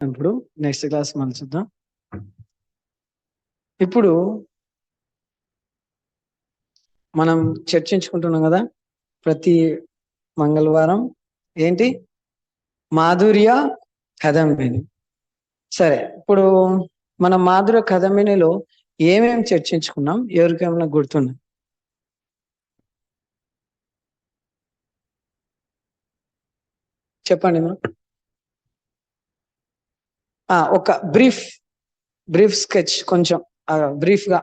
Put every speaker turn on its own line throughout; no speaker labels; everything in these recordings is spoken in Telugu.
ఇప్పుడు నెక్స్ట్ క్లాస్ మనం చూద్దాం. ఇప్పుడు మనం చర్చించుకుంటున్నాం కదా ప్రతి మంగళవారం ఏంటి? మాధుర్య కదంబిని సరే ఇప్పుడు మన మాధుర్య కదంబినిలో ఏమేమి చర్చించుకున్నాం? ఎవరికేమైనా గుర్తున్నాయి చెప్పండి మా ఒక బ్రీఫ్ బ్రీఫ్ స్కెచ్ కొంచెం బ్రీఫ్గా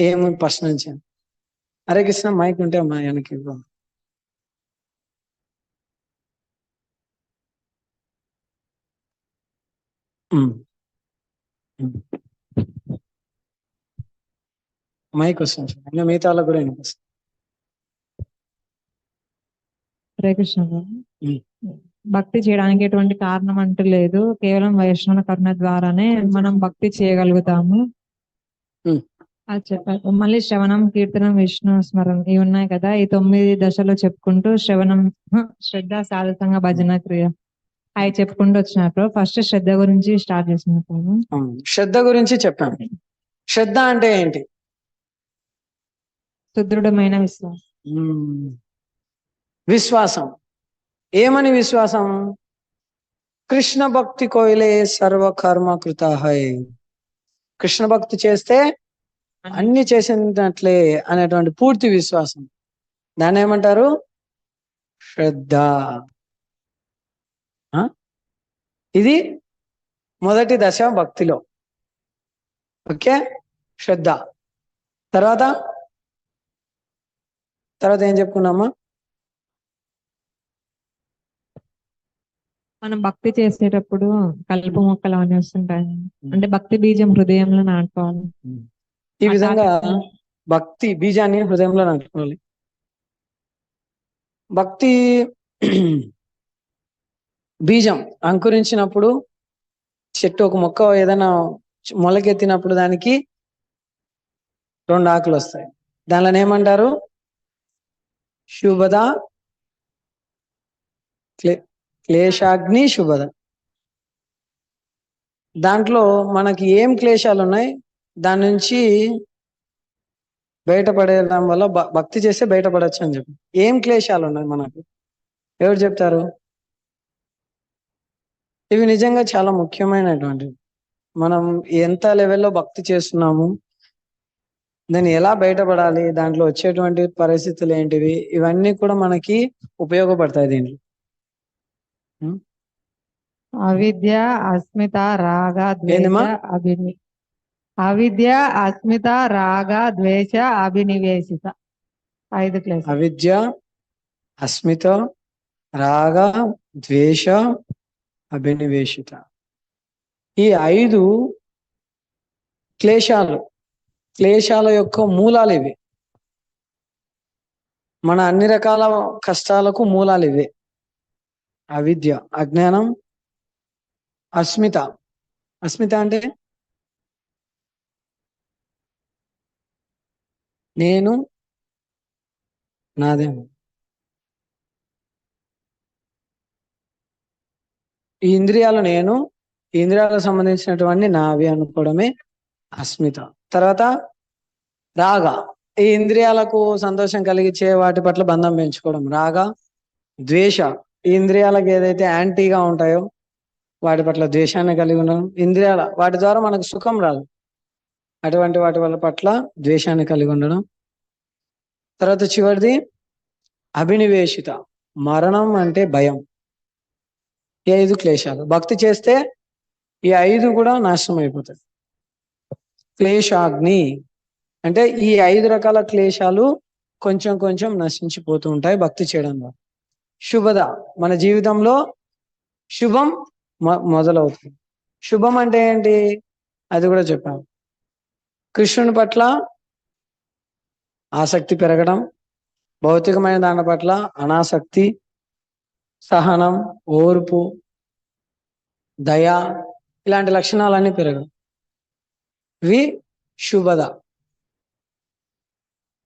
ఏమి ఫస్ట్ నుంచి హరే కృష్ణ మైక్ ఉంటే మా వెనక్కి. మైక్ వస్తుంది. ఇంకా మిగతా వాళ్ళకి కూడా వినిపిస్తుంది
హరే కృష్ణ. భక్తి చేయడానికి ఎటువంటి కారణం అంటూ లేదు. కేవలం వైష్ణవ కరుణ ద్వారానే మనం భక్తి చేయగలుగుతాము. అది చెప్పారు మళ్ళీ శ్రవణం కీర్తనం విష్ణు స్మరణ ఇవి ఉన్నాయి కదా. ఈ తొమ్మిది దశలు చెప్పుకుంటూ శ్రవణం శ్రద్ధ సాధకంగా భజన క్రియ. అవి చెప్పుకుంటూ వచ్చినప్పుడు ఫస్ట్ శ్రద్ధ గురించి స్టార్ట్ చేసినప్పుడు.
శ్రద్ధ గురించి చెప్పాను. శ్రద్ధ అంటే ఏంటి?
సుదృఢమైన విశ్వాసం.
విశ్వాసం. ఏమని విశ్వాసం? కృష్ణ భక్తి కోయిలే సర్వకర్మ కృత కృష్ణ భక్తి చేస్తే అన్ని చేసినట్లే అనేటువంటి పూర్తి విశ్వాసం. దాన్ని ఏమంటారు? శ్రద్ధ. ఆ? ఇది మొదటి దశ భక్తిలో. ఓకే? శ్రద్ధ. తర్వాత? తర్వాత ఏం చెప్పుకున్నామా?
మనం భక్తి చేసేటప్పుడు కలుపు మొక్కలు అవన్నీ వస్తుంటాయి. అంటే భక్తి బీజం హృదయంలో నాటుకోవాలి.
ఈ విధంగా భక్తి బీజాన్ని హృదయంలో నాటుకోవాలి. భక్తి బీజం అంకురించినప్పుడు చెట్టు ఒక మొక్క ఏదైనా మొలకెత్తినప్పుడు దానికి రెండు ఆకులు వస్తాయి. దానిలో ఏమంటారు? శుభద క్లే- క్లేశాగ్ని శుభద. దాంట్లో మనకి ఏం క్లేశాలు ఉన్నాయి దాని నుంచి బయటపడేయడం వల్ల భక్తి చేస్తే బయటపడచ్చు అని చెప్పి. ఏం క్లేశాలు ఉన్నాయి మనకు? ఎవరు చెప్తారు? ఇవి నిజంగా చాలా ముఖ్యమైనటువంటివి. మనం ఎంత లెవెల్లో భక్తి చేస్తున్నాము? దాన్ని ఎలా బయటపడాలి? దాంట్లో వచ్చేటువంటి పరిస్థితులు ఏంటివి? ఇవన్నీ కూడా మనకి ఉపయోగపడతాయి దీంట్లో.
అవిద్య అస్మిత రాగ? ద్వేష అభిని అవిద్య అస్మిత రాగ ద్వేష అభినివేశిత. ఐదు క్లాస్
అవిద్య అస్మిత రాగ ద్వేష అభినివేశిత. ఈ ఐదు క్లేశాలు క్లేశాల యొక్క మూలాలు ఇవి. మన అన్ని రకాల కష్టాలకు మూలాలు ఇవే. అవిద్య అజ్ఞానం అస్మిత. అస్మిత అంటే? నేను నాదేమో ఈ ఇంద్రియాలు నేను ఈ ఇంద్రియాలకు సంబంధించినటువంటి నావి అనుకోవడమే అస్మిత. తర్వాత రాగ. ఈ ఇంద్రియాలకు సంతోషం కలిగించే వాటి పట్ల బంధం పెంచుకోవడం. రాగ ద్వేష. ఇంద్రియాలకు ఏదైతే యాంటీగా ఉంటాయో వాటి పట్ల ద్వేషాన్ని కలిగి ఉండడం. ఇంద్రియాల వాటి ద్వారా మనకు సుఖం రాదు. అటువంటి వాటి వల్ల పట్ల ద్వేషాన్ని కలిగి ఉండడం. తర్వాత చివరిది అభినివేశిత. మరణం అంటే భయం. ఈ ఐదు క్లేశాలు. భక్తి చేస్తే ఈ ఐదు కూడా నాశనం అయిపోతాయి. క్లేశాగ్ని. అంటే ఈ ఐదు రకాల క్లేశాలు కొంచెం కొంచెం నశించిపోతూ ఉంటాయి భక్తి చేయడం ద్వారా. శుభద మన జీవితంలో శుభం మొ- మొదలవుతుంది. శుభం అంటే ఏంటి? అది కూడా చెప్పాను. కృష్ణుని పట్ల ఆసక్తి పెరగడం భౌతికమైన దాని పట్ల అనాసక్తి సహనం ఓర్పు దయ ఇలాంటి లక్షణాలన్నీ పెరగడం. ఇవి శుభద.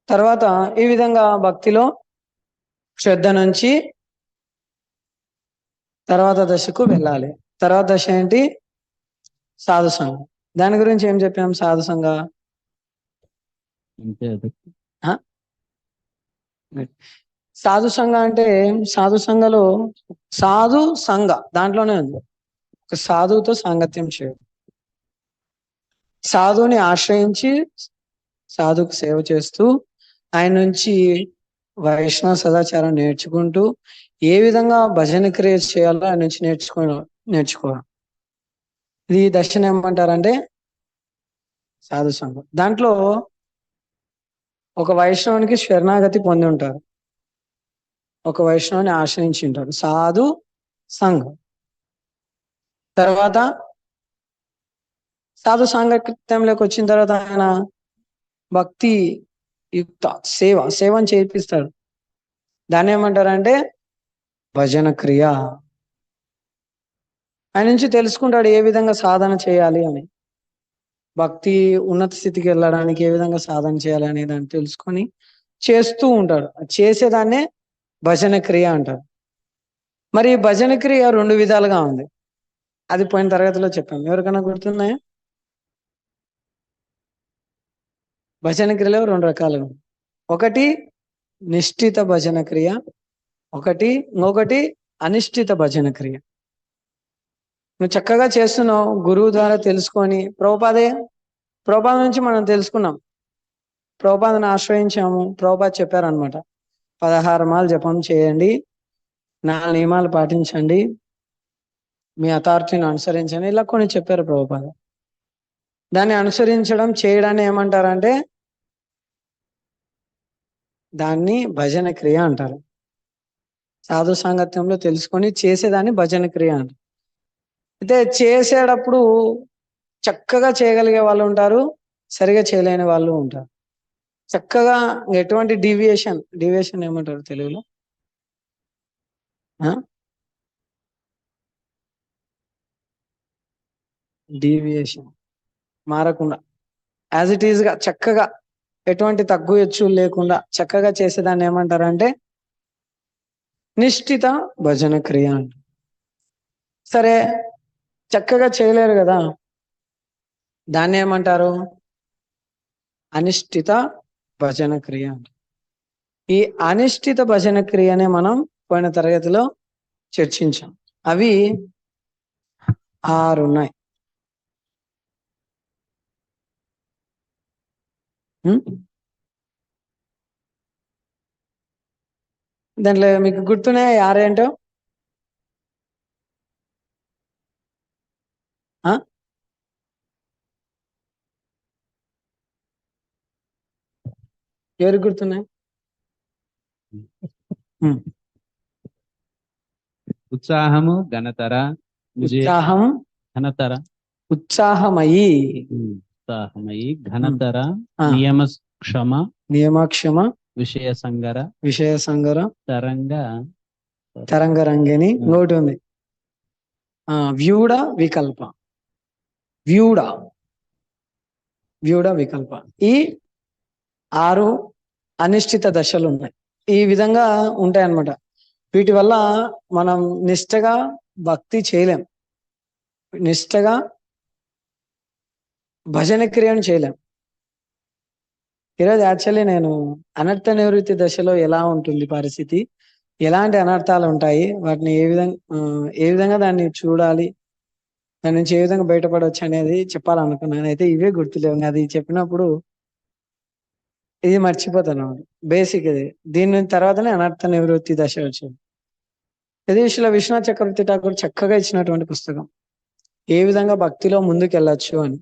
తర్వాత ఈ విధంగా భక్తిలో శ్రద్ధ నుంచి తర్వాత దశకు వెళ్ళాలి. తర్వాత దశ ఏంటి? సాధు సంఘం. దాని గురించి ఏం చెప్పాం సాధు సంఘ?
అంతే అది
సాధు సంఘ అంటే సాధు సంఘలో సాధు సంఘ దాంట్లోనే ఉంది. ఒక సాధువుతో సాంగత్యం చేయడం. సాధువుని ఆశ్రయించి సాధుకు సేవ చేస్తూ ఆయన నుంచి వైష్ణవ సదాచారం నేర్చుకుంటూ ఏ విధంగా భజన క్రియ చేయాలో ఆయన నుంచి నేర్చుకో నేర్చుకోవడం ఇది దర్శనం ఏమంటారంటే సాధు సంఘం. దాంట్లో ఒక వైష్ణవునికి శరణాగతి పొంది ఉంటారు. ఒక వైష్ణవుని ఆశ్రయించి ఉంటారు. సాధు సంఘం. తర్వాత సాధు సాంగత్యంలోకి వచ్చిన తర్వాత ఆయన భక్తి యుక్త సేవ సేవను చేపిస్తాడు దాన్ని ఏమంటారంటే భజన క్రియ. ఆయన నుంచి తెలుసుకుంటాడు ఏ విధంగా సాధన చేయాలి అని. భక్తి ఉన్నత స్థితికి వెళ్ళడానికి ఏ విధంగా సాధన చేయాలి అనే దాన్ని తెలుసుకొని చేస్తూ ఉంటాడు. చేసేదాన్నే భజన క్రియ అంటారు. మరి భజన క్రియ రెండు విధాలుగా ఉంది. అది పోయిన తరగతిలో చెప్పాం ఎవరికైనా గుర్తున్నాయా? భజన క్రియలో రెండు రకాలుగా ఒకటి నిష్ఠిత భజన క్రియ. ఒకటి ఇంకొకటి అనిష్టిత భజన క్రియ. నువ్వు చక్కగా చేస్తున్నావు గురువు ద్వారా తెలుసుకొని ప్రభుపాదే ప్రభుపాద నుంచి మనం తెలుసుకున్నాం. ప్రభుపాదను ఆశ్రయించాము ప్రభుపాద చెప్పారనమాట పదహారు మాలు జపం చేయండి నాలుగు నియమాలు పాటించండి మీ అథారిటీని అనుసరించండి ఇలా కొన్ని చెప్పారు ప్రభుపాద. దాన్ని అనుసరించడం చేయడాన్ని ఏమంటారంటే దాన్ని భజన క్రియ అంటారు. సాధు సాంగత్యంలో తెలుసుకొని చేసేదాన్ని భజన క్రియ అంటారు అయితే చేసేటప్పుడు చక్కగా చేయగలిగే వాళ్ళు ఉంటారు సరిగా చేయలేని వాళ్ళు ఉంటారు. చక్కగా ఎటువంటి డీవియేషన్ డీవియేషన్ ఏమంటారు తెలుగులో? డీవియేషన్ మారకుండా. యాజ్ ఇట్ ఈజ్గా చక్కగా ఎటువంటి తగ్గు ఎచ్చు లేకుండా చక్కగా చేసేదాన్ని ఏమంటారంటే నిష్ఠిత భజన క్రియ అంట. సరే చక్కగా చేయలేరు కదా. దాన్ని ఏమంటారు? అనిష్ఠిత భజన క్రియ ఈ అనిష్ఠిత భజన క్రియనే మనం పోయిన తరగతిలో చర్చించాం. అవి ఆరు ఉన్నాయి. దాంట్లో మీకు గుర్తున్నాయా? ఆరేంటో ఆ? ఎవరికి గుర్తున్నాయి.
ఉత్సాహము ఘనతర
ఉత్సాహం
ఘనతర.
ఉత్సాహమయి.
ఉత్సాహమయి ఘనతర. నియమ క్షమ
నియమక్షమ.
విషయ సంగర
విషయ సంగర
తరంగ
తరంగరంగిని ఇంకోటి ఉంది. ఆ వ్యూడ వికల్ప. వ్యూడ వ్యూడ వికల్ప. ఈ ఆరు అనిశ్చిత దశలు ఉన్నాయి. ఈ విధంగా ఉంటాయి అన్నమాట వీటి వల్ల మనం నిష్టగా భక్తి చేయలేం. నిష్టగా భజన క్రియను చేయలేం. ఈరోజు యాక్చువల్లీ నేను అనర్థ నివృత్తి దశలో ఎలా ఉంటుంది పరిస్థితి? ఎలాంటి అనర్థాలు ఉంటాయి? వాటిని ఏ విధంగా ఏ విధంగా దాన్ని చూడాలి? దాని నుంచి ఏ విధంగా బయటపడవచ్చు అనేది చెప్పాలనుకున్నాను అయితే ఇవే గుర్తులేవు. అది చెప్పినప్పుడు ఇది మర్చిపోతాను. బేసిక్ ఇది. దీని తర్వాతనే అనర్థ నివృత్తి దశ వచ్చింది. ఇది విషయంలో విశ్వనాథ్ చక్రవర్తి ఠాకూర్ చక్కగా ఇచ్చినటువంటి పుస్తకం. ఏ విధంగా భక్తిలో ముందుకు వెళ్ళొచ్చు అని.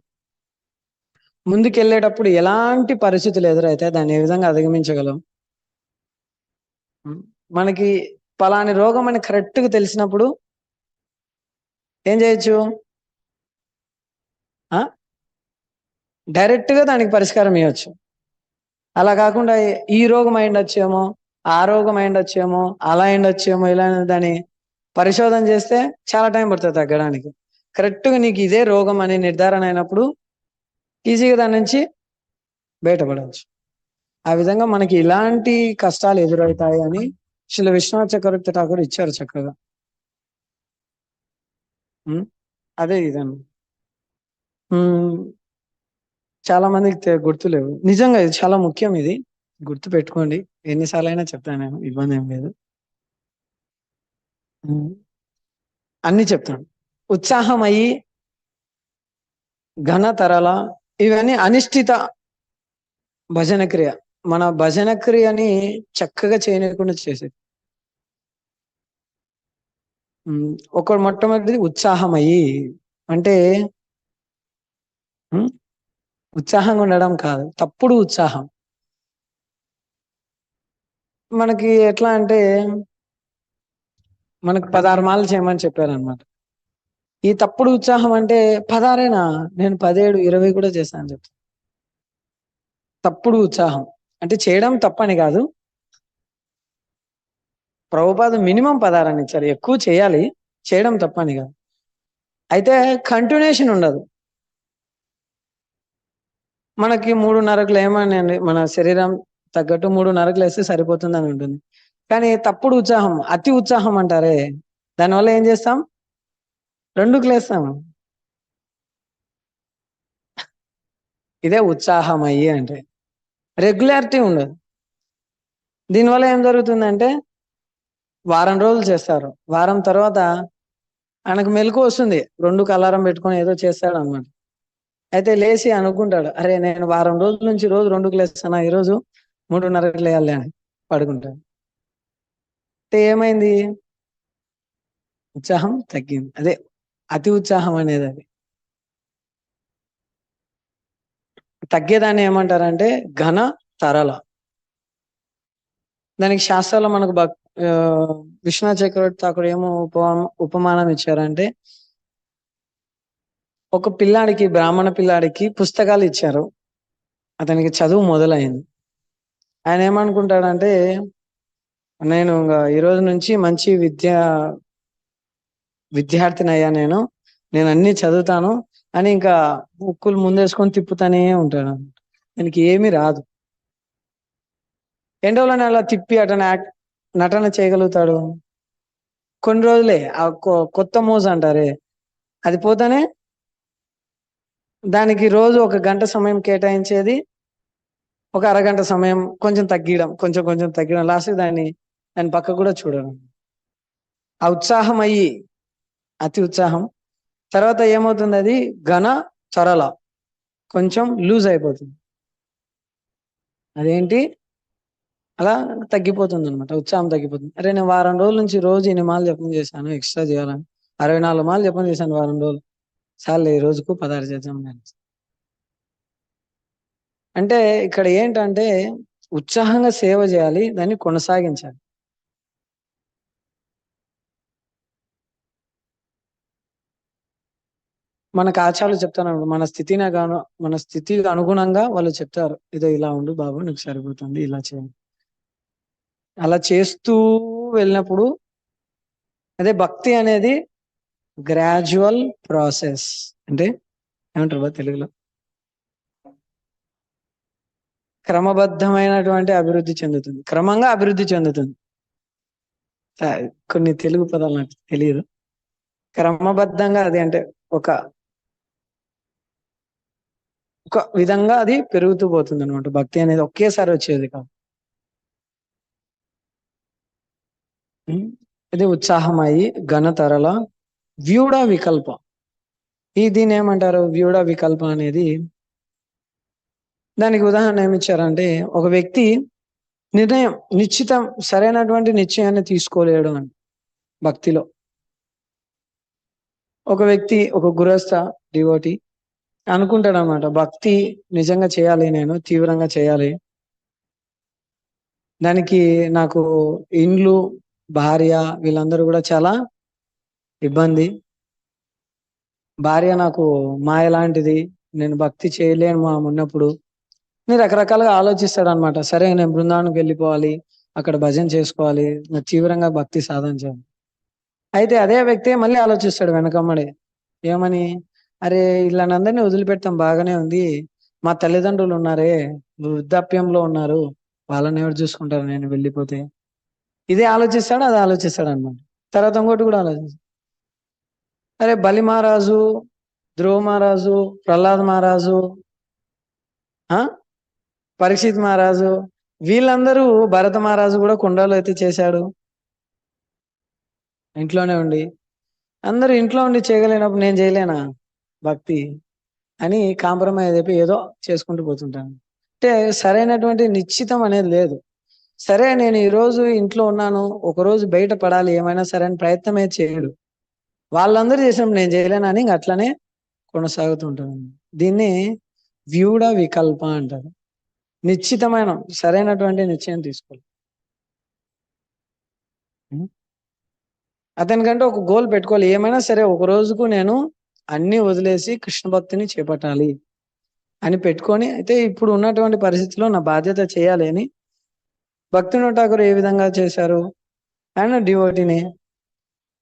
ముందుకెళ్ళేటప్పుడు ఎలాంటి పరిస్థితులు ఎదురైతే దాన్ని ఏ విధంగా అధిగమించగలం? మనకి పలాని రోగం అని కరెక్ట్గా తెలిసినప్పుడు ఏం చేయొచ్చు? ఆ? డైరెక్ట్గా దానికి పరిష్కారం ఇవ్వచ్చు అలా కాకుండా ఈ రోగం అయిండొచ్చేమో ఆ రోగం అయిండొచ్చేమో అలా అయిండొచ్చేమో ఇలా దాన్ని పరిశోధన చేస్తే చాలా టైం పడుతుంది తగ్గడానికి. కరెక్ట్గా నీకు ఇదే రోగం అనే నిర్ధారణ అయినప్పుడు ఈజీగా దాని నుంచి బయటపడవచ్చు. ఆ విధంగా మనకి ఇలాంటి కష్టాలు ఎదురవుతాయి అని శ్రీ విశ్వనాథ్ చక్రవర్తి ఠాకూర్ ఇచ్చారు చక్కగా. అదే ఇదన్న చాలా మందికి గుర్తులేవు. నిజంగా ఇది చాలా ముఖ్యం ఇది. గుర్తు పెట్టుకోండి. ఎన్నిసార్లు అయినా చెప్తాను నేను. ఇబ్బంది ఏం లేదు. అన్ని చెప్తాను. ఉత్సాహం అయ్యి ఘన ఇవన్నీ అనిష్టిత భజన క్రియ మన భజన క్రియని చక్కగా చేయకుండా చేసేది. ఒక మొట్టమొదటిది ఉత్సాహం అయ్యి అంటే ఉత్సాహంగా ఉండడం కాదు తప్పుడు ఉత్సాహం. మనకి ఎట్లా అంటే మనకు పదహారు మాలు చేయమని చెప్పారనమాట ఈ తప్పుడు ఉత్సాహం అంటే పదారేనా? నేను పదేడు ఇరవై కూడా చేస్తాను చెప్తా తప్పుడు ఉత్సాహం. అంటే చేయడం తప్పని కాదు. ప్రభుపాద మినిమం పదారాన్ని ఇచ్చారు. ఎక్కువ చేయాలి. చేయడం తప్పని కాదు. అయితే కంటిన్యూషన్ ఉండదు. మనకి మూడున్నరకు లేమని మన శరీరం తగ్గట్టు మూడున్నరకు లేస్తే సరిపోతుంది అని ఉంటుంది. కానీ తప్పుడు ఉత్సాహం అతి ఉత్సాహం అంటారే. దానివల్ల ఏం చేస్తాం? రెండు లేస్తాం ఇదే ఉత్సాహం అయ్యి అంటే. రెగ్యులారిటీ ఉండదు. దీనివల్ల ఏం జరుగుతుందంటే వారం రోజులు చేస్తారు. వారం తర్వాత ఆయనకు మెలకు వస్తుంది. రెండు అలారం పెట్టుకొని ఏదో చేస్తాడు అనమాట అయితే లేచి అనుకుంటాడు అరే నేను వారం రోజుల నుంచి రోజు రెండుకు లేస్తానా ఈ రోజు లేయాలి అని పడుకుంటాడు. అయితే ఏమైంది? ఉత్సాహం తగ్గింది. అదే అతి ఉత్సాహం అనేది అది. తగ్గేదాన్ని ఏమంటారంటే ఘన తరల దానికి శాస్త్రాల్లో మనకు భక్ విశ్వనాథ్ చక్రవర్తి అక్కడ ఏమో ఉపమా ఉపమానం ఇచ్చారంటే ఒక పిల్లాడికి బ్రాహ్మణ పిల్లాడికి పుస్తకాలు ఇచ్చారు. అతనికి చదువు మొదలైంది. ఆయన ఏమనుకుంటాడంటే నేను ఇంకా ఈ రోజు నుంచి మంచి విద్య విద్యార్థిని అయ్యా నేను నేను అన్ని చదువుతాను అని ఇంకా ముక్కులు ముందేసుకొని తిప్పుతానే ఉంటాడు. దానికి ఏమీ రాదు. ఎన్ని రోజులని అలా తిప్పి అటన నటన చేయగలుగుతాడు? కొన్ని రోజులే ఆ కొ- కొత్త మోజు అంటారే. అది పోతానే దానికి రోజు ఒక గంట సమయం కేటాయించేది ఒక అరగంట సమయం కొంచెం తగ్గడం కొంచెం కొంచెం తగ్గడం. లాస్ట్ దాన్ని దాని పక్క కూడా చూడడం ఆ ఉత్సాహం అయ్యి అతి ఉత్సాహం. తర్వాత ఏమవుతుంది అది? ఘన త్వరల కొంచెం లూజ్ అయిపోతుంది. అదేంటి? అలా తగ్గిపోతుంది అనమాట ఉత్సాహం తగ్గిపోతుంది. అరే నేను వారం రోజుల నుంచి రోజు ఇన్ని మాలు జపం చేశాను ఎక్స్ట్రా చేయాలని. అరవై నాలుగు మాలు జపం చేశాను వారం రోజులు. చాలు ఈ రోజుకు పదహారు చేద్దాం అంటే ఇక్కడ ఏంటంటే ఉత్సాహంగా సేవ చేయాలి దాన్ని కొనసాగించాలి. మనకు ఆచారాలు చెప్తాను మన స్థితిని గాను మన స్థితికి అనుగుణంగా వాళ్ళు చెప్తారు. ఇదో ఇలా ఉండు బాబు నీకు సరిపోతుంది ఇలా చేయండి అలా చేస్తూ వెళ్ళినప్పుడు అదే భక్తి అనేది గ్రాడ్యువల్ ప్రాసెస్. అంటే ఏమంటారు బా తెలుగులో? క్రమబద్ధమైనటువంటి అభివృద్ధి చెందుతుంది. క్రమంగా అభివృద్ధి చెందుతుంది. కొన్ని తెలుగు పదాలు నాకు తెలియదు. క్రమబద్ధంగా అది అంటే ఒక ఒక విధంగా అది పెరుగుతూ పోతుంది అనమాట భక్తి అనేది ఒకేసారి వచ్చేది కాదు. ఇది ఉత్సాహమయ్యి ఘనతరల వ్యూఢ వికల్ప. ఈ దీని ఏమంటారు? వ్యూఢ వికల్ప అనేది దానికి ఉదాహరణ ఏమిచ్చారంటే ఒక వ్యక్తి నిర్ణయం నిశ్చితం సరైనటువంటి నిశ్చయాన్ని తీసుకోలేడు అని భక్తిలో. ఒక వ్యక్తి ఒక గురస్థ డివోటి అనుకుంటాడు అనమాట భక్తి నిజంగా చేయాలి నేను తీవ్రంగా చేయాలి. దానికి నాకు ఇండ్లు భార్య వీళ్ళందరూ కూడా చాలా ఇబ్బంది. భార్య నాకు మాయ లాంటిది నేను భక్తి చేయలేను మా ఉన్నప్పుడు నేను రకరకాలుగా ఆలోచిస్తాడు అనమాట సరే నేను బృందానికి వెళ్ళిపోవాలి అక్కడ భజన చేసుకోవాలి నాకు తీవ్రంగా భక్తి సాధించాలి. అయితే అదే వ్యక్తి మళ్ళీ ఆలోచిస్తాడు వెనకమ్మడే. ఏమని? అరే వీళ్ళనందరినీ వదిలిపెడతాం బాగానే ఉంది. మా తల్లిదండ్రులు ఉన్నారే వృద్ధాప్యంలో ఉన్నారు. వాళ్ళని ఎవరు చూసుకుంటారు నేను వెళ్ళిపోతే? ఇదే ఆలోచిస్తాడు అది ఆలోచిస్తాడు అనమాట తర్వాత ఇంకోటి కూడా ఆలోచిస్తాడు అరే బలి మహారాజు ధ్రువ మహారాజు ప్రహ్లాద్ మహారాజు ఆ? పరీక్షిత్ మహారాజు వీళ్ళందరూ భరత మహారాజు కూడా కుండలో అయితే చేశాడు. ఇంట్లోనే ఉండి. అందరూ ఇంట్లో ఉండి చేయగలిగినప్పుడు నేను చేయలేనా? భక్తి అని కాంప్రమైజ్ అయిపోయి ఏదో చేసుకుంటూ పోతుంటాను. అంటే సరైనటువంటి నిశ్చితం అనేది లేదు. సరే నేను ఈరోజు ఇంట్లో ఉన్నాను ఒక రోజు బయట పడాలి ఏమైనా సరే అని ప్రయత్నమే చేయడు. వాళ్ళందరూ చేసినప్పుడు నేను చేయలేనని ఇంక అట్లనే కొనసాగుతుంటాను దీన్ని వ్యూడ వికల్ప అంటారు. నిశ్చితమైన సరైనటువంటి నిశ్చయం తీసుకోవాలి. అతనికంటే ఒక గోల్ పెట్టుకోవాలి. ఏమైనా సరే ఒక రోజుకు నేను అన్ని వదిలేసి కృష్ణ భక్తిని చేపట్టాలి అని పెట్టుకొని అయితే ఇప్పుడు ఉన్నటువంటి పరిస్థితిలో నా బాధ్యత చేయాలి అని భక్తుని ఠాకూర్ ఏ విధంగా చేశారు? ఆయన డివోటీని.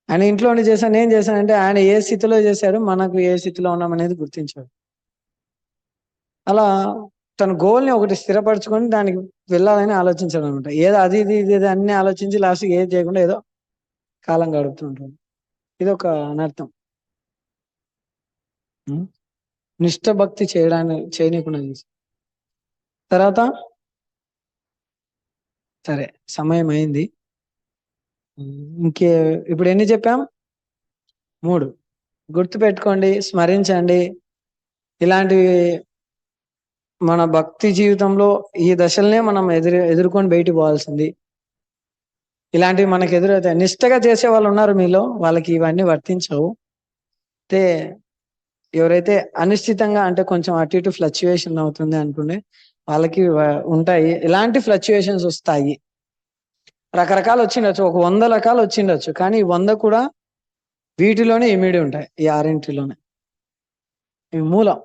ఆయన ఇంట్లో ఉండి చేశాను ఏం చేశానంటే ఆయన ఏ స్థితిలో చేశాడు మనకు ఏ స్థితిలో ఉన్నాం అనేది గుర్తించాడు. అలా తన గోల్ని ఒకటి స్థిరపరచుకొని దానికి వెళ్ళాలని ఆలోచించాడు అనమాట. ఏదో అది ఇది ఇది ఇది అన్ని ఆలోచించి లాస్ట్కి ఏది చేయకుండా ఏదో కాలం గడుపుతుంటాడు ఇది ఒక అనర్థం. ఉం? చేయడాన్ని భక్తి చేయడానికి చేయనీయకుండా చేసి. తర్వాత సరే సమయం అయింది. ఇంకే ఇప్పుడు ఎన్ని చెప్పాం? మూడు. గుర్తు పెట్టుకోండి స్మరించండి. ఇలాంటివి మన భక్తి జీవితంలో ఈ దశలనే మనం ఎదురు ఎదుర్కొని బయటికి పోవాల్సింది. ఇలాంటివి మనకు ఎదురవుతాయి నిష్టగా చేసే వాళ్ళు ఉన్నారు మీలో వాళ్ళకి ఇవన్నీ వర్తించవు. అయితే ఎవరైతే అనిశ్చితంగా అంటే కొంచెం అటు ఇటు ఫ్లక్చుయేషన్ అవుతుంది అనుకునే వాళ్ళకి ఉంటాయి. ఇలాంటి ఫ్లక్చుయేషన్స్ వస్తాయి. రకరకాలు వచ్చిండొచ్చు. ఒక వంద రకాలు వచ్చిండొచ్చు. కానీ ఈ వంద కూడా వీటిలోనే ఇమిడి ఉంటాయి. ఈ ఆరింటిలోనే. ఈ మూలం.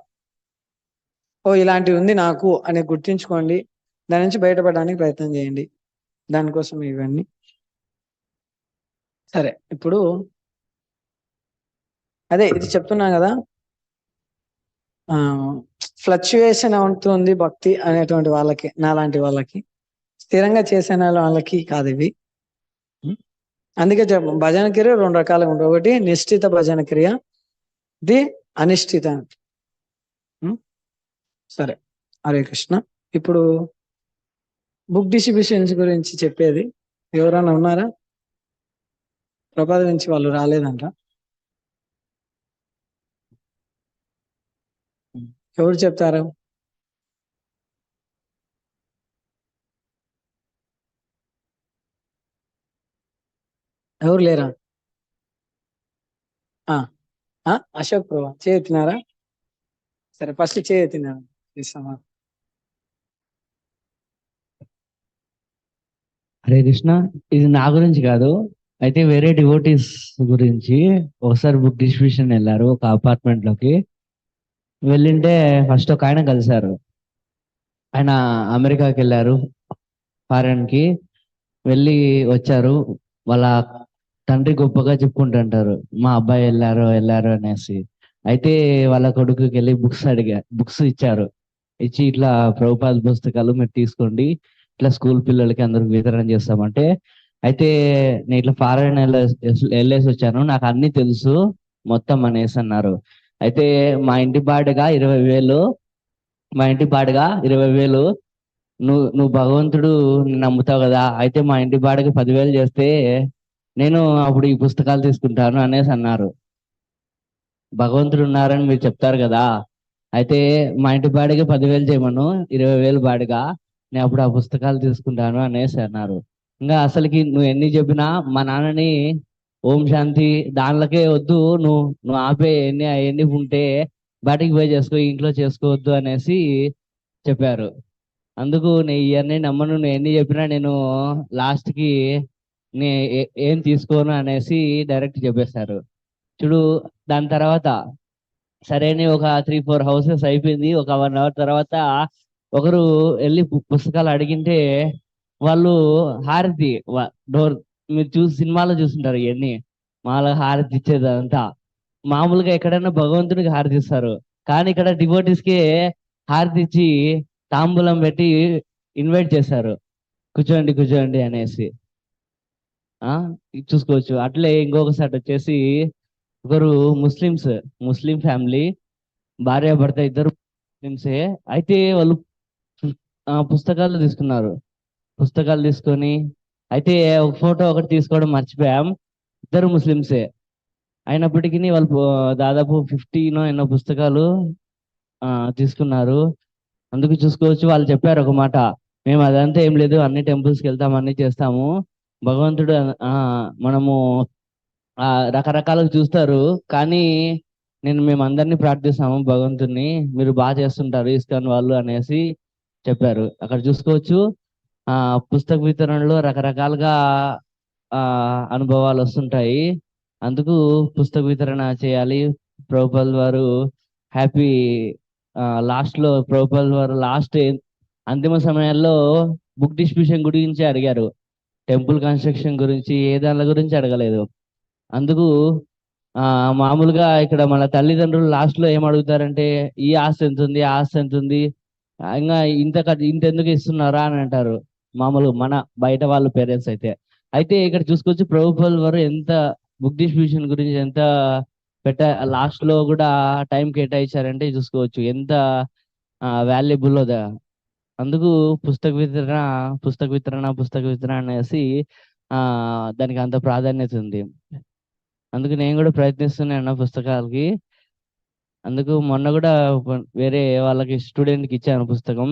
ఓ ఇలాంటివి ఉంది నాకు అని గుర్తించుకోండి. దాని నుంచి బయటపడడానికి ప్రయత్నం చేయండి. దానికోసం ఇవన్నీ. సరే ఇప్పుడు అదే ఇది చెప్తున్నాను కదా. ఫ్లక్చుయేషన్ అవుతుంది భక్తి అనేటువంటి వాళ్ళకి నాలాంటి వాళ్ళకి. స్థిరంగా చేసే వాళ్ళకి కాదు ఇవి? అందుకే చెప్ప భజన క్రియ రెండు రకాలుగా ఉంటాయి ఒకటి నిశ్చిత భజన క్రియ ఇది అనిశ్చిత? సరే హరే కృష్ణ. ఇప్పుడు బుక్ డిస్ట్రిబ్యూషన్స్ గురించి చెప్పేది ఎవరైనా ఉన్నారా? ప్రపాద నుంచి వాళ్ళు రాలేదంట. ఎవరు చెప్తారు? ఎవరు లేరా? ఆ, అశోక్ ప్రభా. చేయెత్తినారా సరే ఫస్ట్ చేయెత్తినారు ఇస్తామా
హరే కృష్ణ ఇది నా గురించి కాదు. అయితే వేరే డివోటీస్ గురించి ఒకసారి బుక్ డిస్ట్రిబ్యూషన్ వెళ్ళారు ఒక అపార్ట్మెంట్లోకి వెళ్ళింటే ఫస్ట్ ఒక ఆయన కలిశారు. ఆయన అమెరికాకి వెళ్ళారు. ఫారెన్కి వెళ్ళి వచ్చారు. వాళ్ళ తండ్రి గొప్పగా చెప్పుకుంటుంటారు మా అబ్బాయి వెళ్ళారు వెళ్ళారు అనేసి. అయితే వాళ్ళ కొడుకుకి వెళ్ళి బుక్స్ అడిగా బుక్స్ ఇచ్చారు. ఇచ్చి ఇట్లా ప్రభుపాద పుస్తకాలు మీరు తీసుకోండి. ఇట్లా స్కూల్ పిల్లలకి అందరికి వితరణ చేస్తామంటే. అయితే నేను ఇట్లా ఫారెన్ వెళ్ళేసి వచ్చాను. నాకు అన్ని తెలుసు. మొత్తం అనేసి అన్నారు. అయితే మా ఇంటి బాడుగా ఇరవై వేలు మా ఇంటి బాడుగా ఇరవై వేలు. నువ్వు నువ్వు భగవంతుడు నమ్ముతావు కదా. అయితే మా ఇంటి బాడుగ పదివేలు చేస్తే నేను అప్పుడు ఈ పుస్తకాలు తీసుకుంటాను అనేసి అన్నారు. భగవంతుడు ఉన్నారని మీరు చెప్తారు కదా. అయితే మా ఇంటి బాడిగ పదివేలు చేయమను ఇరవై వేలు బాడిగా నేను అప్పుడు ఆ పుస్తకాలు తీసుకుంటాను అనేసి అన్నారు. ఇంకా అసలుకి నువ్వు ఎన్ని చెప్పినా మా నాన్నని ఓం శాంతి. దానిలోకే వద్దు. నువ్వు నువ్వు ఆపే ఎన్ని ఎన్ని ఉంటే బయటకి పోయి చేసుకో ఇంట్లో చేసుకోవద్దు అనేసి చెప్పారు. అందుకు నేను ఇవన్నీ నమ్మను. నువ్వు ఎన్ని చెప్పినా నేను లాస్ట్కి నే ఏం తీసుకోను అనేసి డైరెక్ట్ చెప్పేశారు. చూడు దాని తర్వాత సరే అని ఒక త్రీ ఫోర్ హౌసెస్ అయిపోయింది. ఒక వన్ అవర్ తర్వాత ఒకరు వెళ్ళి పుస్తకాలు అడిగింటే వాళ్ళు హారతి డోర్ మీరు చూసి సినిమాలో చూస్తుంటారు ఇవన్నీ. మాలో హారతి ఇచ్చేది అంతా. మామూలుగా ఎక్కడైనా భగవంతుడికి హారతి ఇస్తారు. కానీ ఇక్కడ డివోటీస్కి హారతి ఇచ్చి తాంబూలం పెట్టి ఇన్వైట్ చేశారు. కూర్చోండి కూర్చోండి అనేసి. ఆ? ఇది చూసుకోవచ్చు. అట్లే ఇంకొకసారి వచ్చేసి ఒకరు ముస్లిమ్స్ ముస్లిం ఫ్యామిలీ భార్య భర్త ఇద్దరు ముస్లిమ్సే. అయితే వాళ్ళు ఆ, పుస్తకాలు తీసుకున్నారు. పుస్తకాలు తీసుకొని అయితే ఒక ఫోటో ఒకటి తీసుకోవడం మర్చిపోయాం. ఇద్దరు ముస్లిమ్సే. అయినప్పటికీ వాళ్ళు దాదాపు ఫిఫ్టీనో ఎన్నో పుస్తకాలు ఆ తీసుకున్నారు. అందుకు చూసుకోవచ్చు వాళ్ళు చెప్పారు ఒక మాట. మేము అదంతా ఏం లేదు అన్ని టెంపుల్స్కి కి అన్ని చేస్తాము. భగవంతుడు మనము ఆ రకరకాలుగా చూస్తారు. కానీ నేను మేము అందరినీ ప్రార్థిస్తాము భగవంతుడిని మీరు బాగా చేస్తుంటారు ఇస్కాన్ వాళ్ళు అనేసి చెప్పారు. అక్కడ చూసుకోవచ్చు. ఆ పుస్తక వితరణలో రకరకాలుగా ఆ అనుభవాలు వస్తుంటాయి. అందుకు పుస్తక వితరణ చేయాలి. ప్రభుపాల్ వారు హ్యాపీ లాస్ట్లో ప్రభుపాల్ వారు లాస్ట్ అంతిమ సమయాల్లో బుక్ డిస్ట్రిబ్యూషన్ గురించి అడిగారు. టెంపుల్ కన్స్ట్రక్షన్ గురించి ఏ దాని గురించి అడగలేదు. అందుకు ఆ మామూలుగా ఇక్కడ మన తల్లిదండ్రులు లాస్ట్లో ఏం అడుగుతారంటే ఈ ఆస్తి ఎంత ఉంది ఆ ఆస్తి ఎంత ఉంది ఇంకా ఇంత ఇంత ఎందుకు ఇస్తున్నారా? అని అంటారు. మామూలు మన బయట వాళ్ళ పేరెంట్స్ అయితే. అయితే ఇక్కడ చూసుకోవచ్చు ప్రభుపాల్ వారు ఎంత బుక్ డిస్ట్రిబ్యూషన్ గురించి ఎంత పెట్ట లాస్ట్లో కూడా టైం కేటాయించారంటే చూసుకోవచ్చు. ఎంత వాల్యుబుల్ అందుకు పుస్తక వితరణ పుస్తక వితరణ పుస్తక వితరణ అనేసి ఆ దానికి అంత ప్రాధాన్యత ఉంది. అందుకు నేను కూడా ప్రయత్నిస్తున్నాను పుస్తకాలకి. అందుకు మొన్న కూడా వేరే వాళ్ళకి స్టూడెంట్కి ఇచ్చాను పుస్తకం.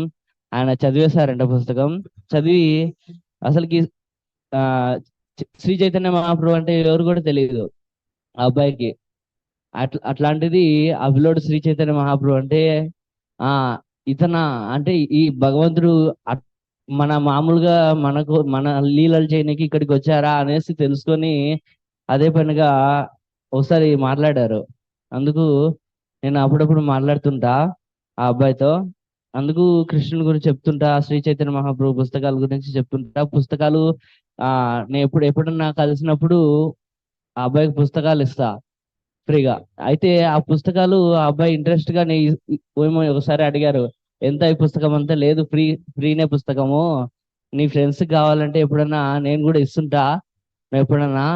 ఆయన చదివేశారంట పుస్తకం. చదివి అసలుకి ఆ శ్రీ చైతన్య మహాప్రభు అంటే ఎవరు కూడా తెలియదు ఆ అబ్బాయికి. అట్లా అట్లాంటిది అభిలోడు శ్రీ చైతన్య మహాప్రభు అంటే ఆ ఇతన అంటే ఈ భగవంతుడు అట్- మన మామూలుగా మనకు మన లీలలు చేయడానికి ఇక్కడికి వచ్చారా అనేసి తెలుసుకొని అదే పనిగా ఒకసారి మాట్లాడారు. అందుకు నేను అప్పుడప్పుడు మాట్లాడుతుంటా ఆ అబ్బాయితో. అందుకు కృష్ణుని గురించి చెప్తుంటా శ్రీ చైతన్య మహాప్రభు పుస్తకాల గురించి చెప్తుంటా. పుస్తకాలు ఆ నేను ఎప్పుడు ఎప్పుడన్నా కలిసినప్పుడు ఆ అబ్బాయికి పుస్తకాలు ఇస్తా ఫ్రీగా. అయితే ఆ పుస్తకాలు ఆ అబ్బాయి ఇంట్రెస్ట్గా ఏమో ఒకసారి అడిగారు ఎంత ఈ పుస్తకం అంతా? లేదు ఫ్రీ ఫ్రీనే పుస్తకము. నీ ఫ్రెండ్స్ కావాలంటే ఎప్పుడన్నా నేను కూడా ఇస్తుంటా. నువ్వు ఎప్పుడన్నా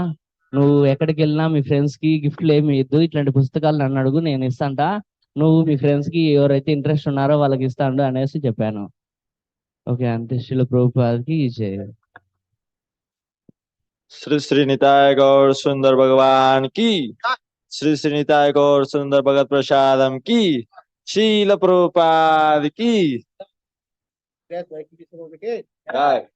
నువ్వు ఎక్కడికి వెళ్ళినా మీ ఫ్రెండ్స్కి గిఫ్ట్లు ఏమి ఇద్దు. ఇట్లాంటి పుస్తకాలు నన్ను అడుగు నేను ఇస్తాంట నువ్వు మీ ఫ్రెండ్స్ కి ఎవరైతే ఇంట్రెస్ట్ ఉన్నారో వాళ్ళకి ఇస్తాండు అనేసి చెప్పాను ఓకే అంతే శిల ప్రభుపాదకి చేయాలి
श्री श्री निताय गौर सुंदर भगवान की श्री श्री निताय गौर सुंदर भगत प्रसादम की शील प्रभुपाद की जय।